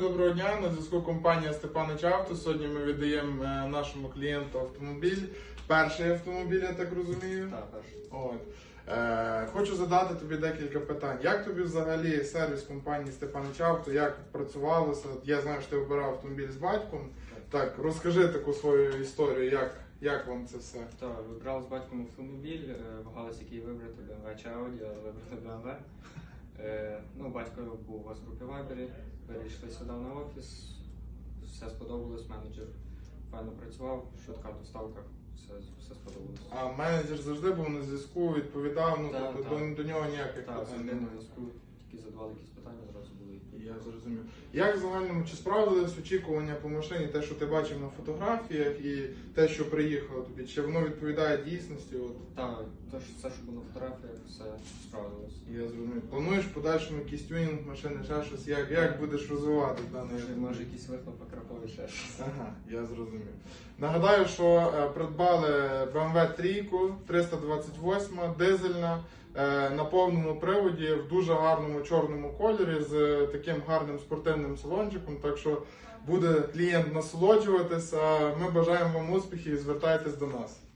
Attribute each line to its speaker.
Speaker 1: Доброго дня, на зв'язку компанія Степанич Авто. Сьогодні ми віддаємо е, нашому клієнту автомобіль. Перший автомобіль, я так розумію.
Speaker 2: Так, перше.
Speaker 1: От. Е, хочу задати тобі декілька питань. Як тобі взагалі сервіс компанії Степанич Авто, як працювалося? Я знаю, що ти обирав автомобіль з батьком. Так, розкажи таку свою історію, як, як вам це все?
Speaker 2: Так, вибрав з батьком автомобіль, е, вагалися, який вибрати BMW чи Audi, але вибрали BMW. Е, Ну, батько був у вас в групі Вайбері, перейшли сюди на офіс, все сподобалось, менеджер файно працював, швидка доставка, все, все сподобалось.
Speaker 1: А менеджер завжди був на зв'язку, відповідав, ну
Speaker 2: та,
Speaker 1: тобто
Speaker 2: та,
Speaker 1: До, до нього ніяких
Speaker 2: Так, завжди на зв'язку, тільки задавали якісь питання.
Speaker 1: Я зрозумів. Як в загальному чи справдились очікування по машині, те, що ти бачив на фотографіях, і те, що приїхало тобі? Чи воно відповідає дійсності? От
Speaker 2: Так, то, що все, що було на фотографіях, все справилось.
Speaker 1: я зрозумів. Плануєш подальшому якийсь тюнінг машини, ще щось? Як, як будеш розвивати даний
Speaker 2: Може, може якісь вихлопи крапові ще щось.
Speaker 1: Ага, я зрозумів. Нагадаю, що е, придбали BMW 3 328 дизельна на повному приводі в дуже гарному чорному кольорі з е, таким гарним спортивним салончиком. Так що буде клієнт насолоджуватися. Ми бажаємо вам успіхів і звертайтесь до нас.